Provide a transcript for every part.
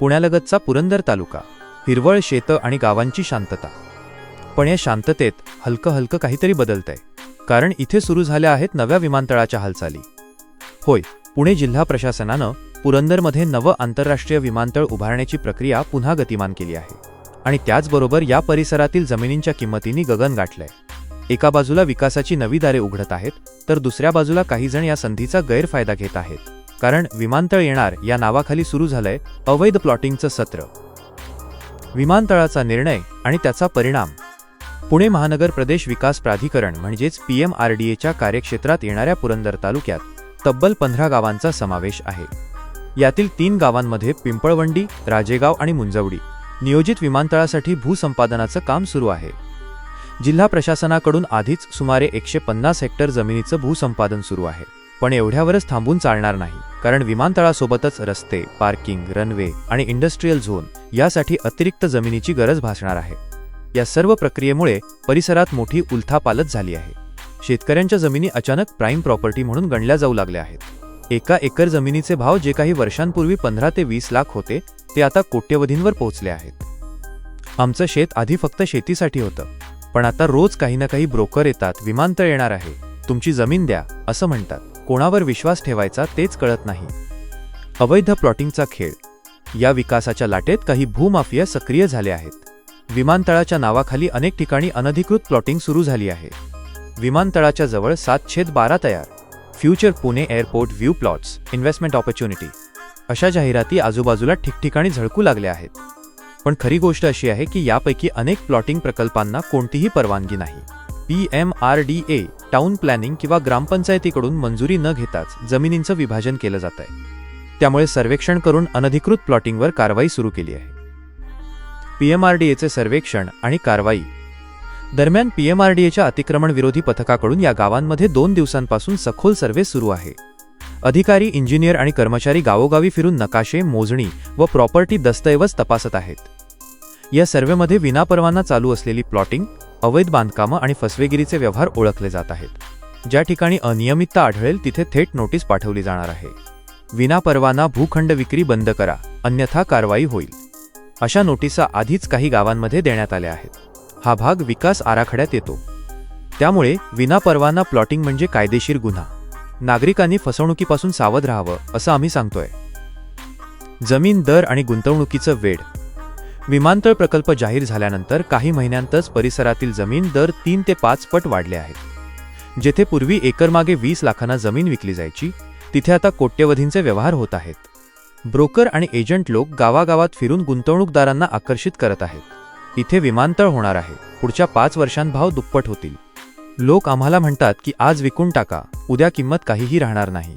पुण्यालगतचा पुरंदर तालुका. हिरवळ शेतं आणि गावांची शांतता. पण या शांततेत हलकं हलकं काहीतरी बदलतंय. कारण इथे सुरू झाल्या आहेत नव्या विमानतळाच्या हालचाली. होय पुणे जिल्हा प्रशासनानं पुरंदरमध्ये नवं आंतरराष्ट्रीय विमानतळ उभारण्याची प्रक्रिया पुन्हा गतिमान केली आहे. आणि त्याचबरोबर या परिसरातील जमिनींच्या किंमतींनी गगन गाठलंय. एका बाजूला विकासाची नवी दारे उघडत आहेत तर दुसऱ्या बाजूला काहीजण या संधीचा गैरफायदा घेत आहेत. कारण विमानतळ येणार या नावाखाली सुरू झालंय अवैध प्लॉटिंगचं सत्र. विमानतळाचा निर्णय आणि त्याचा परिणाम. पुणे महानगर प्रदेश विकास प्राधिकरण म्हणजेच पीएमआरडीएच्या कार्यक्षेत्रात येणाऱ्या पुरंदर तालुक्यात तब्बल पंधरा गावांचा समावेश आहे. यातील तीन गावांमध्ये पिंपळवंडी राजेगाव आणि मुंजवडी नियोजित विमानतळासाठी भूसंपादनाचं काम सुरू आहे. जिल्हा प्रशासनाकडून आधीच सुमारे एकशे पन्नास हेक्टर जमिनीचं भूसंपादन सुरू आहे. पण एवढ्यावरच थांबून चालणार नाही. कारण विमानतळासोबतच रस्ते पार्किंग रनवे आणि इंडस्ट्रीयल झोन यासाठी अतिरिक्त जमिनीची गरज भासणार आहे. या सर्व प्रक्रियेमुळे परिसरात मोठी उलथापालत झाली आहे. शेतकऱ्यांच्या जमिनी अचानक प्राईम प्रॉपर्टी म्हणून गणल्या जाऊ लागल्या आहेत. एका एकर जमिनीचे भाव जे काही वर्षांपूर्वी पंधरा ते वीस लाख होते ते आता कोट्यवधींवर पोहोचले आहेत. आमचं शेत आधी फक्त शेतीसाठी होतं. पण आता रोज काही ना काही ब्रोकर येतात विमानतळ येणार आहे. तुमची जमीन द्या असं म्हणतात. कोणावर विश्वास ठेवायचा तेच कळत नाही. अवैध प्लॉटिंगचा खेळ. या विकासाच्या लाटेत काही भूमाफिया सक्रिय झाले आहेत. विमानतळाच्या नावाखाली अनेक ठिकाणी अनधिकृत प्लॉटिंग सुरू झाली आहे. विमानतळाच्या जवळ सात छेद बारा तयार. Future Pune airport view plots investment opportunity. अशा जाहिराती आजूबाजूला ठिकठिकाणी झळकू लागल्या आहेत. पण खरी गोष्ट अशी आहे की यापैकी अनेक प्लॉटिंग प्रकल्पांना कोणतीही परवानगी नाही. P M R D A town planning किंवा ग्रामपंचायतीकडून मंजुरी न घेताच जमिनींचं विभाजन केलं जात आहे. त्यामुळे सर्वेक्षण करून अनधिकृत प्लॉटिंगवर कारवाई सुरू केली आहे. पीएमआरडीएचे सर्वेक्षण आणि कारवाई. दरम्यान पीएमआरडीएच्या अतिक्रमण विरोधी पथकाकडून या गावांमध्ये दोन दिवसांपासून सखोल सर्व्हे सुरू आहे. अधिकारी इंजिनियर आणि कर्मचारी गावोगावी फिरून नकाशे मोजणी व प्रॉपर्टी दस्तऐवज तपासत आहेत. या सर्व्हेमध्ये विनापरवाना चालू असलेली प्लॉटिंग अवैध बांधकामं आणि फसवेगिरीचे व्यवहार ओळखले जात आहेत. ज्या ठिकाणी अनियमितता आढळेल तिथे थेट नोटीस पाठवली जाणार आहे. विनापरवाना भूखंड विक्री बंद करा अन्यथा कारवाई होईल. अशा नोटिसा आधीच काही गावांमध्ये देण्यात आल्या आहेत. हा भाग विकास आराखड्यात येतो. त्यामुळे विनापरवाना प्लॉटिंग म्हणजे कायदेशीर गुन्हा. नागरिकांनी फसवणुकीपासून सावध राहावं असं आम्ही सांगतोय. जमीन दर आणि गुंतवणुकीचं वेड. विमानतळ प्रकल्प जाहीर झाल्यानंतर काही महिन्यांतच परिसरातील जमीन दर तीन ते पाच पट वाढले आहेत. जेथे पूर्वी एकरमागे वीस लाखांना जमीन विकली जायची तिथे आता कोट्यवधींचे व्यवहार होत आहेत. ब्रोकर आणि एजंट लोक गावागावात फिरून गुंतवणूकदारांना आकर्षित करत आहेत. इथे विमानतळ होणार आहे. पुढच्या पाच वर्षांत भाव दुप्पट होतील. लोक आम्हाला म्हणतात की आज विकून टाका उद्या किंमत काहीही राहणार नाही.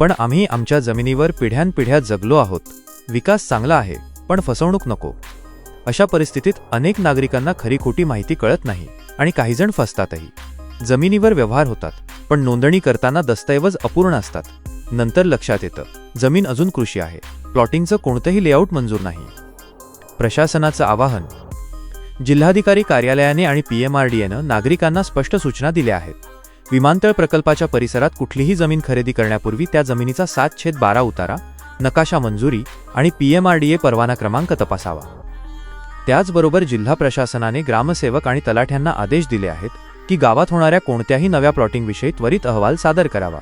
पण आम्ही आमच्या जमिनीवर पिढ्यानपिढ्या जगलो आहोत. विकास चांगला आहे. पण फसवणूक नको. अशा परिस्थितीत अनेक नागरिकांना खरी खोटी माहिती कळत नाही आणि काहीजण फसतातही. जमिनीवर व्यवहार होतात पण नोंदणी करताना दस्तऐवज अपूर्ण असतात. नंतर लक्षात येतं जमीन अजून कृषी आहे. प्लॉटिंगचं कोणतंही लेआउट मंजूर नाही. प्रशासनाचं आवाहन. जिल्हाधिकारी कार्यालयाने आणि पीएमआरडीएनं नागरिकांना स्पष्ट सूचना दिल्या आहेत. विमानतळ प्रकल्पाच्या परिसरात कुठलीही जमीन खरेदी करण्यापूर्वी त्या जमिनीचा सात छेद बारा उतारा नकाशा मंजुरी आणि पीएमआरडीए परवाना क्रमांक तपासावा. त्याचबरोबर जिल्हा प्रशासनाने ग्रामसेवक आणि तलाठ्यांना आदेश दिले आहेत की गावात होणाऱ्या कोणत्याही नव्या प्लॉटिंगविषयी त्वरित अहवाल सादर करावा.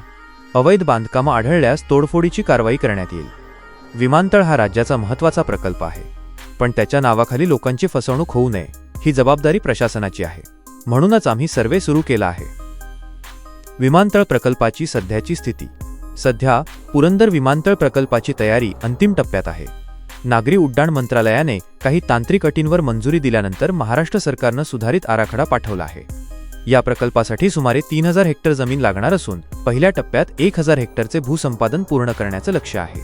अवैध बांधकामं आढळल्यास तोडफोडीची कारवाई करण्यात येईल. विमानतळ हा राज्याचा महत्त्वाचा प्रकल्प आहे. पण त्याच्या नावाखाली लोकांची फसवणूक होऊ नये ही जबाबदारी प्रशासनाची आहे. म्हणूनच आम्ही सर्वे सुरू केला आहे. विमानतळ प्रकल्पाची सध्याची स्थिती. सध्या पुरंदर विमानतळ प्रकल्पाची तयारी अंतिम टप्प्यात आहे. नागरी उड्डाण मंत्रालयाने काही तांत्रिक अटींवर मंजुरी दिल्यानंतर महाराष्ट्र सरकारनं सुधारित आराखडा पाठवला आहे. या प्रकल्पासाठी सुमारे तीन हजार हेक्टर जमीन लागणार असून पहिल्या टप्प्यात एक हजार हेक्टरचे भूसंपादन पूर्ण करण्याचं लक्ष आहे.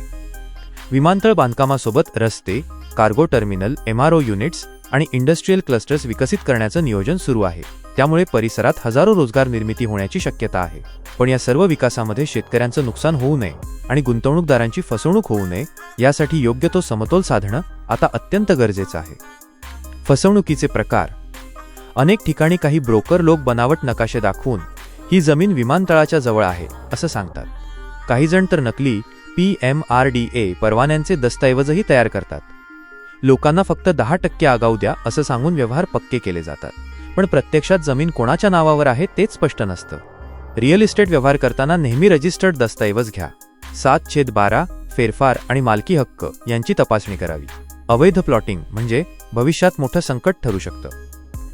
विमानतळ बांधकामासोबत रस्ते कार्गो टर्मिनल एमआरओ युनिट्स आणि इंडस्ट्रीयल क्लस्टर्स विकसित करण्याचं नियोजन सुरू आहे. त्यामुळे परिसरात हजारो रोजगार निर्मिती होण्याची शक्यता आहे. पण या सर्व विकासामध्ये शेतकऱ्यांचं नुकसान होऊ नये आणि गुंतवणूकदारांची फसवणूक होऊ नये यासाठी योग्य तो समतोल साधणं आता अत्यंत गरजेचं आहे. फसवणुकीचे प्रकार. अनेक ठिकाणी काही ब्रोकर लोक बनावट नकाशे दाखवून ही जमीन विमानतळाच्या जवळ आहे असं सांगतात. काही जण तर नकली P M R D A परवान्यांचे दस्तऐवजही तयार करतात. लोकांना फक्त दहा टक्के आगाऊ द्या असं सांगून व्यवहार पक्के केले जातात. पण प्रत्यक्षात जमीन कोणाच्या नावावर आहे तेच स्पष्ट नसतं. रिअल इस्टेट व्यवहार करताना नेहमी रजिस्टर्ड दस्तऐवज घ्या. सात छेद बारा फेरफार आणि मालकी हक्क यांची तपासणी करावी. अवैध प्लॉटिंग म्हणजे भविष्यात मोठं संकट ठरू शकतं.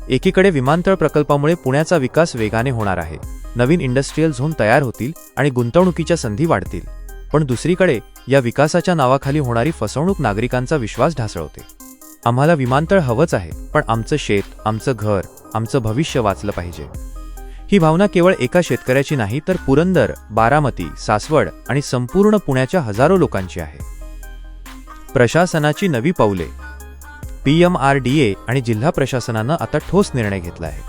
एकीकडे विमानतळ प्रकल्पामुळे पुण्याचा विकास वेगाने होणार आहे. नवीन इंडस्ट्रीयल झोन तयार होतील आणि गुंतवणुकीच्या संधी वाढतील. पण दुसरीकडे या विकासाच्या नावाखाली होणारी फसवणूक नागरिकांचा विश्वास ढासळवते आम्हाला विमानतळ हवंच आहे पण आमचं शेत आमचं घर आमचं भविष्य वाचलं पाहिजे. ही भावना केवळ एका शेतकऱ्याची नाही तर पुरंदर बारामती सासवड आणि संपूर्ण पुण्याच्या हजारो लोकांची आहे. प्रशासनाची नवी पाऊले. P M R D A आणि जिल्हा प्रशासनानं आता ठोस निर्णय घेतला आहे.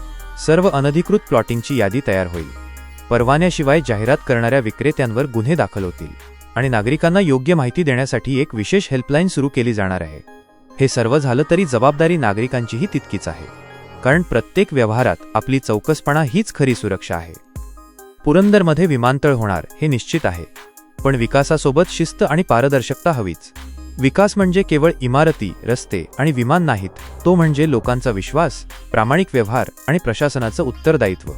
सर्व अनधिकृत प्लॉटिंगची यादी तयार होईल. परवान्याशिवाय जाहिरात करणाऱ्या विक्रेत्यांवर गुन्हे दाखल होतील आणि नागरिकांना योग्य माहिती देण्यासाठी एक विशेष हेल्पलाईन सुरू केली जाणार आहे. हे सर्व झालं तरी जबाबदारी नागरिकांचीही तितकीच आहे. कारण प्रत्येक व्यवहारात आपली चौकसपणा हीच खरी सुरक्षा आहे. पुरंदरमध्ये विमानतळ होणार हे निश्चित आहे. पण विकासासोबत शिस्त आणि पारदर्शकता हवीच. विकास म्हणजे केवळ इमारती रस्ते आणि विमान नाहीत तो म्हणजे लोकांचा विश्वास प्रामाणिक व्यवहार आणि प्रशासनाचं उत्तरदायित्व.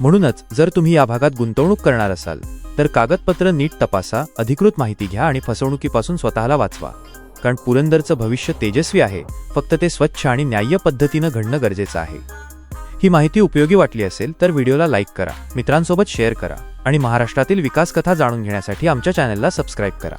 म्हणूनच जर तुम्ही या भागात गुंतवणूक करणार असाल तर कागदपत्र नीट तपासा अधिकृत माहिती घ्या आणि फसवणुकीपासून स्वतःला वाचवा. कारण पुरंदरचं भविष्य तेजस्वी आहे. फक्त ते स्वच्छ आणि न्याय्य पद्धतीनं घडणं गरजेचं आहे. ही माहिती उपयोगी वाटली असेल तर व्हिडिओला लाईक करा मित्रांसोबत शेअर करा आणि महाराष्ट्रातील विकास कथा जाणून घेण्यासाठी आमच्या चॅनलला सबस्क्राईब करा.